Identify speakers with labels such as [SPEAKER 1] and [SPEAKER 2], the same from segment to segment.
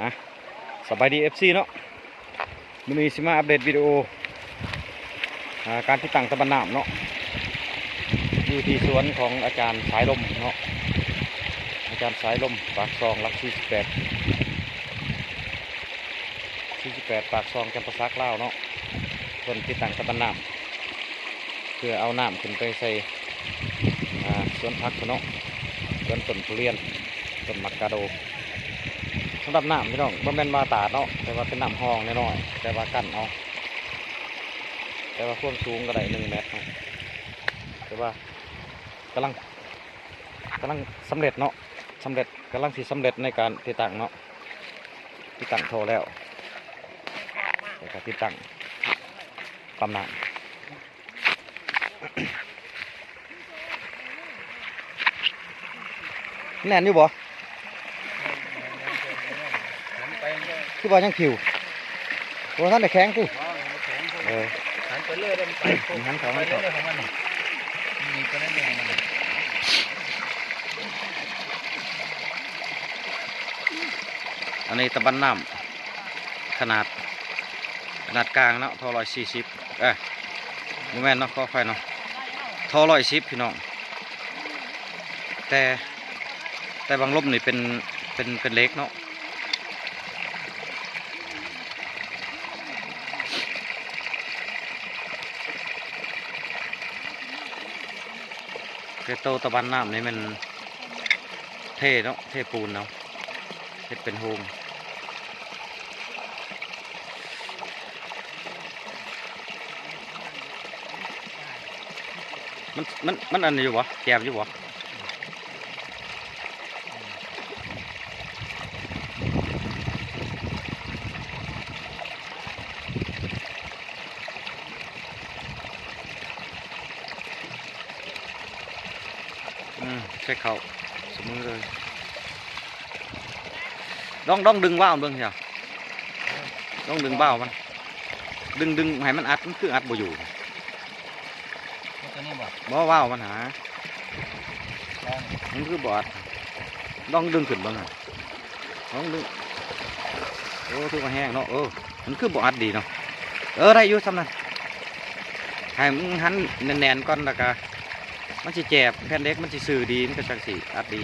[SPEAKER 1] ฮะสบายดีเอฟซีเนาะมันนี้สิมาอัปเดตวิดีโอการที่ตั้งตะบันน้ำเนาะอยู่ที่สวนของอาจารย์สายลมเนาะอาจารย์สายลมปากซองรัก48 48ปดชีสแปดปากซองจำปาซักเล่าเนาะคนที่ตั้งตะบันน้ำเพื่อเอาน้ำขึ้นไปใส่สวนพักเนาะสวนต้นทุเรียนต้นมักกาโด สำหรับน้ำพี่น้องบ่แม่นว่าตาดเนาะแต่ว่าเป็นน้ำห้องน้อยๆแต่ว่ากั้นเอาแต่ว่าความสูงก็ได้หนึ่งเมตรแต่ว่ากำลังกำลังสำเร็จเนาะสำเร็จกำลังสิสำเร็จในการติดตั้งเนาะติดตั้งโทรแล้วแล้วก็ติดตั้งปั๊มน้ำแน่นอยู่บ่ คือว่ายังผิวโอ้ท่านได้แข็งกูเออ
[SPEAKER 2] หันไปเรื่อยได้มันไป
[SPEAKER 1] หันเขา
[SPEAKER 2] ไป
[SPEAKER 1] หัน
[SPEAKER 2] เรื่
[SPEAKER 1] เขา
[SPEAKER 2] อยของมันมีไปเรื่อยของมัน
[SPEAKER 1] อันนี้ตะบันน้ำขนาดขนาดกลางเนาะทอร้อยสี่สิบเอ้ยโมแมนเนาะขอไฟเนาะทอร้อยสิบพี่น้องแต่แต่บางลมนี่เป็นเป็นเป็นเล็กเนาะ คือโตตะบันน้ำนี่มันเท่เนาะเท่ปูนเนาะเฮ็ดเป็นโฮมมันมันมันอันนี้อยู่วะแกมอยู่วะ อืมใช้เขาสมือเลยต้องต้องดึงว่าวมันเบิ่งเชียวต้องดึงว่าวมัน ดึงดึงให้มันอัดมันคืออัดบ่อยู่
[SPEAKER 2] มันตัวนี้บอก
[SPEAKER 1] บ่ว่าวมันหา
[SPEAKER 2] ลอง
[SPEAKER 1] มันคือบอดต้องดึงขึ้นบ้างอะต้องดึงโอ้ทุกคนแห้งเนาะเออมันคือบอดดีเนาะเออได้อยู่สำนั้นให้มึงหันแน่นๆก่อนแล้วก็ มันสิแจบแผ่นเล็กมันสิสื่อดีมันก็จังสิอัดดี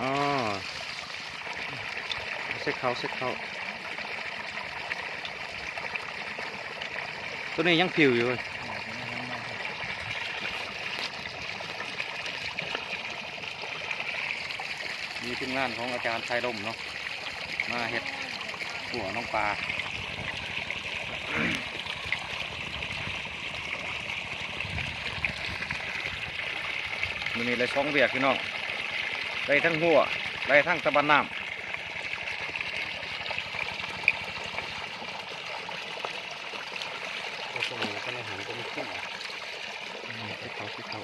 [SPEAKER 1] อ๋อเซ็กเขาเซ็กเขาตัวนี้ยังผิวอยู่เว้ยมีทีมงานของอาจารย์ชายลมเนาะมาเห็ดหัวน้องปลา มันมีอะไรสองเบียกพี่น้องได้ทั้งหัวได้ทั้งตะบันน้
[SPEAKER 2] ตัวสมูก็ในหันก็ไม่ขึ้นำ
[SPEAKER 1] ที่เขาที่เขา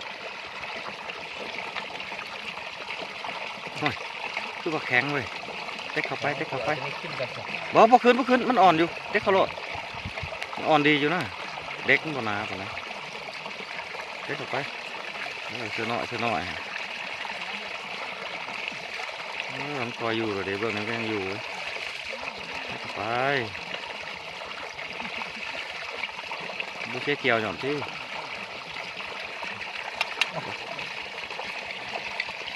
[SPEAKER 1] คือว่าแข็งเว้ยเต็กเข้าไปเต็กเข้าไป
[SPEAKER 2] ไม่ขึ้นกันสัก
[SPEAKER 1] บ่บ่ขึ้นบ่ขึ้นมันอ่อนอยู่เด็กเขาโลดมันอ่อนดีอยู่นะเด็กมันบ่หนาปานนะเด็กเข้าไป เออเชื่อน้อยเชื่อน้อยเออมันคอยอยู่เลยเดี๋ยวเบื้องนั้นก็ยังอยู่เว้ยเด็กเข้าไปบุเชี่ยเกี่ยวหย่อนที่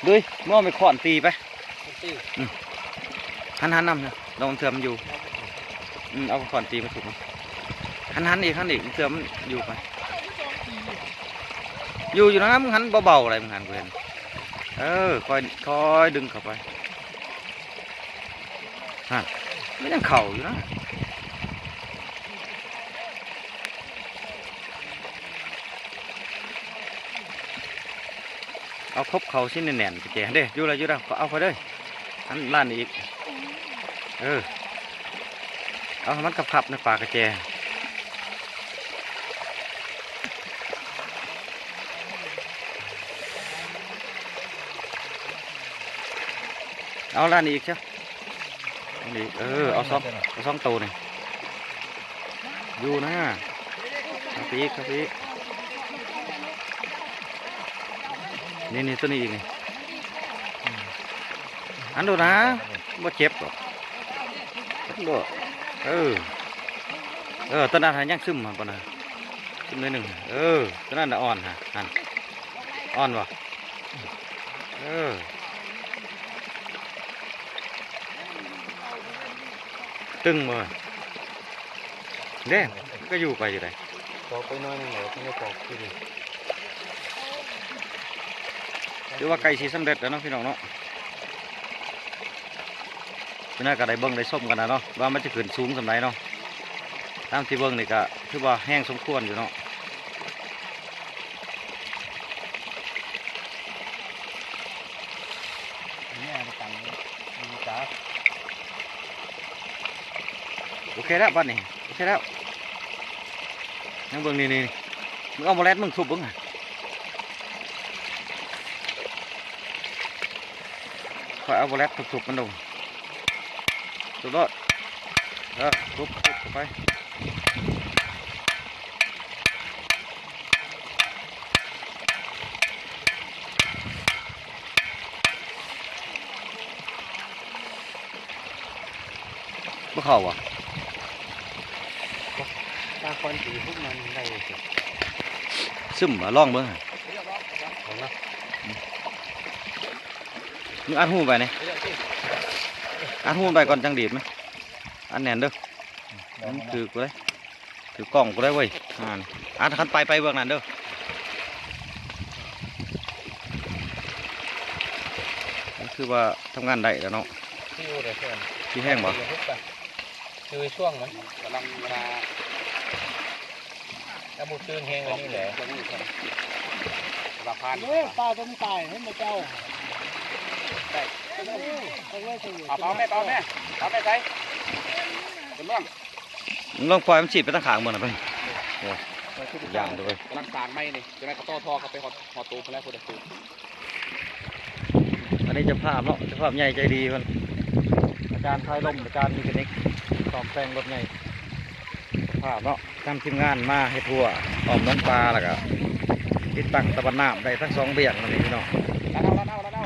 [SPEAKER 1] ดุยมอไม่ขอนตีไป
[SPEAKER 2] ตี
[SPEAKER 1] หันหันนำนะลองเถื่อมันอยู่อืมเอาขอนตีมาถูกมั้ยหันหันอีกหันอีกเถื่อมันอยู่ไป อยู่อยู่นะมึงหันเบาๆอะไรมึงหันกูเห็นเออคอยคอยดึงเข้าไปฮะไม่ยังเข่าอยู่นะเอาครบเข่าชิ้นแน่นๆแกเด้อยู่แล้วอยู่แล้วเอาไปเลยอันล้านอีก เออ เอามันขับขับในปากกระแจ เอาล้านอีกใช่อันนี้เออเอาสองเอาสองตัวนี่อยู่นะเอาไปอีกเอาไปอีกนี่นี่ตัวนี้อีกนี่หันดูนะบ่เจ็บหรอกบ่เออเออตอนนั้นหันยังซึมมาปะนะซึมนิดหนึ่งเออตอนนั้นน่ะอ่อนฮะหันอ่อนวะเออ ตึงบ่เด้มันก็อยู่ไปอยู่ได
[SPEAKER 2] ตอกไปหน้อยหนึงเหรอที่ไม่ตอกคือดิ
[SPEAKER 1] หรือว่าไก่สีสำเร็จแล้วเนาะพี่น้องเนาะพี่น่าก็ได้เบิ่งได้ส้มกันนะเนาะว่ามันจะขึ้นสูงสำไรเนาะตามที่เบิ่งนี่ก็ถือว่าแห้งสมควรอยู่เนาะ
[SPEAKER 2] เนี่ยไปตังมีจ้า
[SPEAKER 1] โอเคแล้วบ้านนี้โอเคแล้วนั่งเบิ่งนี่นี่นี่มึงเอาโมเลตมึงทุบเบิ่งอะคอยเอาโมเลตทุบๆมันลงสุดยอดเออทุบทุบเข้าไปบ่เข้า อะ
[SPEAKER 2] ตาควันสีพวกมันได้สิ
[SPEAKER 1] ซึมมาลองเบิ่งอะ
[SPEAKER 2] เอาละ
[SPEAKER 1] มึงอัดหูไปนี่อัดหูไปก่อนจังดีดไหมอันแน่นเด้อมันถือกูเลยถือกล้องกูได้เว้ยอ่านอัดคันไปไปเบื้องนั้นเด้อนี่คือว่าทำงานได้แล้วเนาะ
[SPEAKER 2] ที่อยู่เดี๋ยวเพื่อน
[SPEAKER 1] ที่แห้งบ่
[SPEAKER 2] คือช่วงมันกำลังเวลา ถ้าบุตื้นแห้งไว้นี่แหละสะพาน
[SPEAKER 3] เฮ้ยปลาต้องตายให้มาเจ้า
[SPEAKER 2] ได้
[SPEAKER 3] ต้องเลยสิ
[SPEAKER 2] เอาเปล่าแม่เปล่าแม่เปล่าแม่ใส่เป็นร่อง
[SPEAKER 1] มึงลองปล่อยมันฉีดไปตั้งขางมือหน่อยไปย่างด้วย
[SPEAKER 2] กำลังสางไม้นี่จะได้กระต้อทอเข้าไปหอดหอดตูไปแล้วคนเดียวตู
[SPEAKER 1] อันนี้เจะภาพเนาะเจะภาพใหญ่ใจดีมันอาจารย์พายลมอาจารย์มีเทคนิคตอบแซงรถใหญ่เจ้า ภาพเนาะทำทีมงานมาให้ทั่วออมน้องปลาแล้วก็ติดตั้งตะบันน้ำได้ทั้งสองเบี่ยงนั่นเองพี่น้อง
[SPEAKER 2] แล้วเอาแล้วเอาแล้วเอา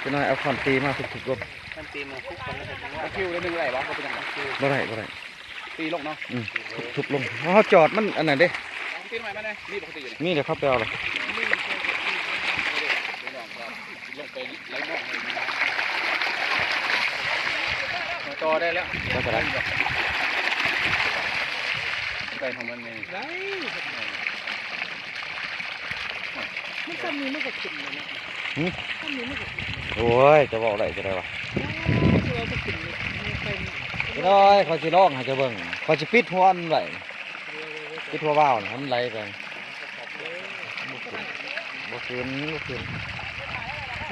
[SPEAKER 1] พี่น้อยเอาคอนตีมาทุกๆรถ
[SPEAKER 2] มันตีมันคุกกันแล้วมันคิวได้หนึ่งไรวะเขาเป็นอย่างนั้นคิว
[SPEAKER 1] บ่ได้บ่ได้
[SPEAKER 2] ตีลงเนาะ
[SPEAKER 1] ทุบลงอ๋อจอดมันอันไหนนเด้
[SPEAKER 2] ตีทำไมมาเนี่ยนี่ปกติอยู่
[SPEAKER 1] มีเดี๋ยวเข้าไปเอาเลย
[SPEAKER 2] นี่ ลงไปไล่น้องเลยมาต่อได้แล้ว
[SPEAKER 1] ก็จะได้
[SPEAKER 2] ไปของมันเอง
[SPEAKER 3] ไรมันทำนี้ไม่ก็ขึ้นเลยนะทำนี้ไม่ก็ขึ้น
[SPEAKER 1] โอ้ยจะบอกอะได้จะได้วะ
[SPEAKER 3] เราก็ขึ้นมันเป็น
[SPEAKER 1] พี่น้อยเขาสิร้องให้จะเบิ่งเขาสิปิดหัวมันไว้ปิดหัวว่าวนี่ให้มันไหลไปบ่คืนบ่คืน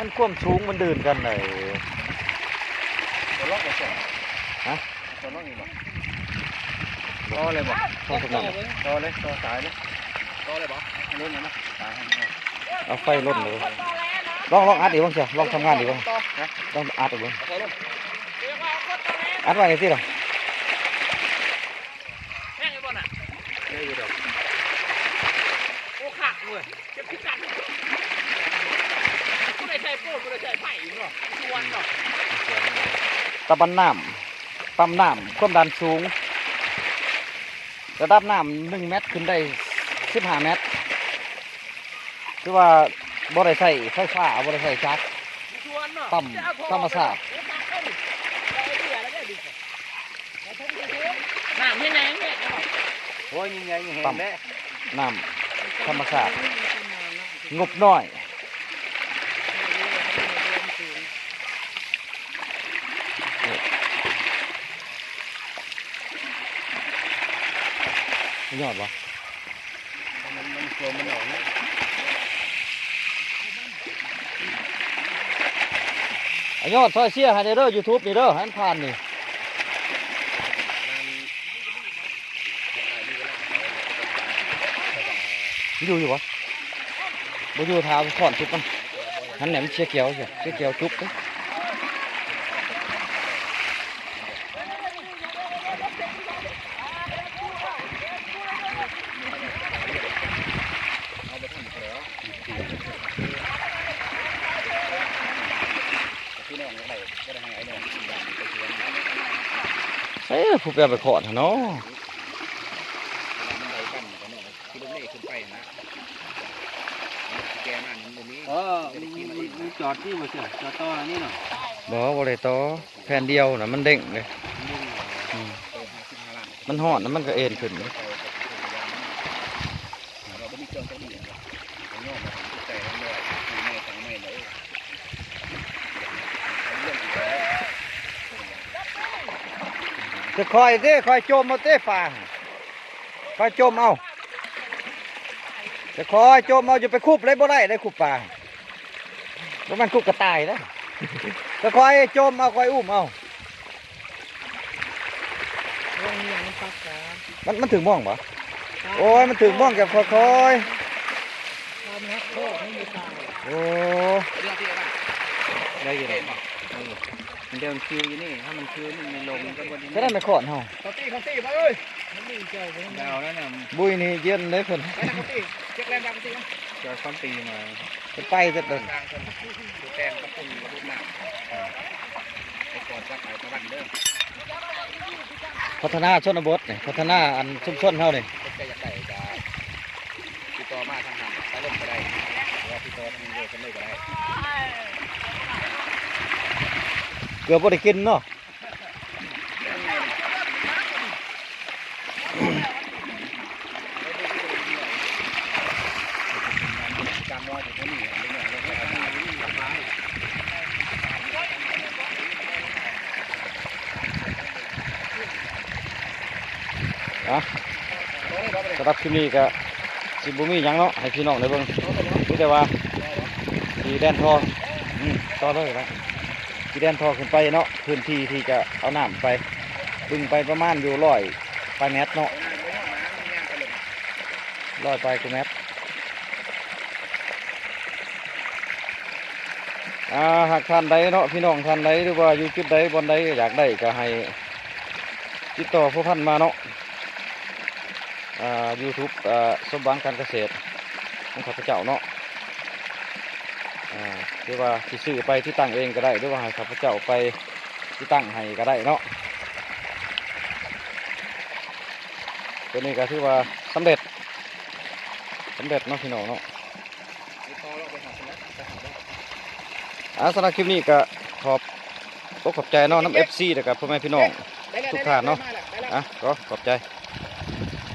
[SPEAKER 1] มันความสูงมันเดินกันเลย
[SPEAKER 2] ตัวล็อกบ่ส่ง
[SPEAKER 1] ฮะ
[SPEAKER 2] ตัวล็อกนี่บ่ต่อเลยบ่
[SPEAKER 1] เข้าตรงนั้น
[SPEAKER 2] ต่อเลยต่อสายเลยต่อเลยบ่เล่นนะสาย
[SPEAKER 1] เอาไฟลดเลยลองลองอัดอีกบ้างเชียวลองทำงานอีกบ้าง
[SPEAKER 2] ต่อนะ
[SPEAKER 1] ลองอัดอีกบ้าง
[SPEAKER 2] ต่อลง
[SPEAKER 1] อัดไว้สิหรอ
[SPEAKER 3] แห้งไอ้บอลอะ
[SPEAKER 2] นี่อยู่ดอก
[SPEAKER 3] โอ้ขาดเลยเจ็บพิการกูได้ใช้โป้กูได้ใช้ไผ่เนาะชวนเนาะ
[SPEAKER 1] ตะบันน้ำปั๊มน้ำความดันสูง ระดับน้ำหนึ่งเมตรขึ้นได้สิบห้าเมตร คือว่าบ่ได้ใส่ไฟฟ้าบ่ได้ใส่จักร
[SPEAKER 3] ชวนเนาะ
[SPEAKER 1] ปั๊มธรรมชาติ
[SPEAKER 3] น้ำยังไงเนี่ย
[SPEAKER 2] โอ้ยยังไงยังเห็นแน่
[SPEAKER 1] น้ำธรรมชาติงบน้อย ไม่ยอดวะ
[SPEAKER 2] มันมันโคมมันออกนี่
[SPEAKER 1] ไอยอดซอยเสียให้ได้เด้อยูทูบนี่เด้อให้มันผ่านนี่อยู่อยู่วะบ่อยู่ทาถอนจุบมันหันแหนมเชียเขียวเชียเชียเขียวจุบเด้ อ
[SPEAKER 2] ก็ได้ให้ไอ้น้องกินยาไปเชื่อม
[SPEAKER 1] ใช่ผู้ไปเอาไปขอดหั่นเนาะ
[SPEAKER 2] เวลามันไดกันก็น้องคือรถเมย์ขึ้นไปนะแกมานี่มันบ่มี
[SPEAKER 4] เออมีจอดที่บ่เชื่อจอดต่ออันนี้เนาะ
[SPEAKER 1] บ่บ่ได้ต่อแผ่นเดียวน่ะมันเด้งเลยอืม
[SPEAKER 2] เออ55ล้าน
[SPEAKER 1] มันฮ้อนแล้วมันก็เอ็นขึ้น
[SPEAKER 2] เราก็มีเครื่องตัวนี้นะครับเอาย่อมาทำใจแล้วเลยคือไม่ทั้งไม่เลยเรื่องอีกแล้ว
[SPEAKER 1] จะคอยเด้คอยจมเอาเด้ปลาคอยจมเอาจะคอยจมเอาจะไปคุบเลยบ่ได้ได้คุบปลาแล้วมันคุบกระต่ายนะจะคอยจมเอาคอยอุ้มเอามันมันถึงม่องปะโอ้ยมันถึงม่องกับคอยคอย
[SPEAKER 3] โทษไม่มีตาย
[SPEAKER 1] ๆโอ้
[SPEAKER 2] เรื่องไร
[SPEAKER 4] ได้อยู่
[SPEAKER 2] เห็
[SPEAKER 4] แล้ว
[SPEAKER 2] นป่ะ
[SPEAKER 4] มันเดิมคิวอยู่นี่ ถ้ามันคิวมันไม่ลงมันก็บ่ได้
[SPEAKER 1] จะได้ไม่ขอนเฮา
[SPEAKER 2] เขาตีเขาตีมาเอ้ย
[SPEAKER 3] มันมีเจ้าเป็น
[SPEAKER 4] ดาวแล้วน่ะ
[SPEAKER 1] บุยนี่เย็นเลยเพิ่น
[SPEAKER 2] ไปนะเขาตีเช็คแรงดังเขาตีนะ
[SPEAKER 4] จอดคอนตีมา
[SPEAKER 1] เพิ่นไปเสร็จเดิน
[SPEAKER 2] กลางคนดูแตงกระปุ่นกระปุ่นหนักไอ้กอดจักไอ้ตะวันเด้อ
[SPEAKER 1] พัฒนาชนบทนี่พัฒนาอันชุมชนเฮานี่
[SPEAKER 2] เป็นใจอยากได้จะติดต่อมาทางหันไปเล่นก็ได้หรือว่าติดต่อทางเรือกันเลยก็ได้
[SPEAKER 1] เกือบบ่ได้กินเนาะ
[SPEAKER 2] อะ
[SPEAKER 1] สำหรับคลิปนี้ก็สิบ่มียังเนาะให้พี่น้องได้เบิ่งมีแต่ว่าสีแดนทองอืมต่อเลยนะ สีแดนทอขึ้นไปเนาะพื้นที่ที่จะเอาน้ำไปบึงไปประมาณอยู่ร้อยปลายเมตรเนาะร้อยปลายกว่าเมตรอ่าหากท่านใดเนาะพี่น้องท่านใดหรือว่าอยู่จุดใดบนใดอยากได้ก็ให้ติดต่อผู้พันมาเนาะอ่า YouTube อ่าสมบังการเกษตรของข้าพเจ้าเนาะ อ่าหรือว่าสิซื้อไปที่ตั้งเองก็ได้หรือว่าให้ข้าพเจ้าไปที่ตั้งให้ก็ได้เนาะตัวนี้ก็ถือว่าสำเร็จสำเร็จเนาะพี่น้องเนาะอ่าสำหรับคลิปนี้ก็ขอบอกขอบใจเนาะน้ำ FC นะครับพ่อแม่พี่น้องทุกท่านเนาะอะก็ขอบใจ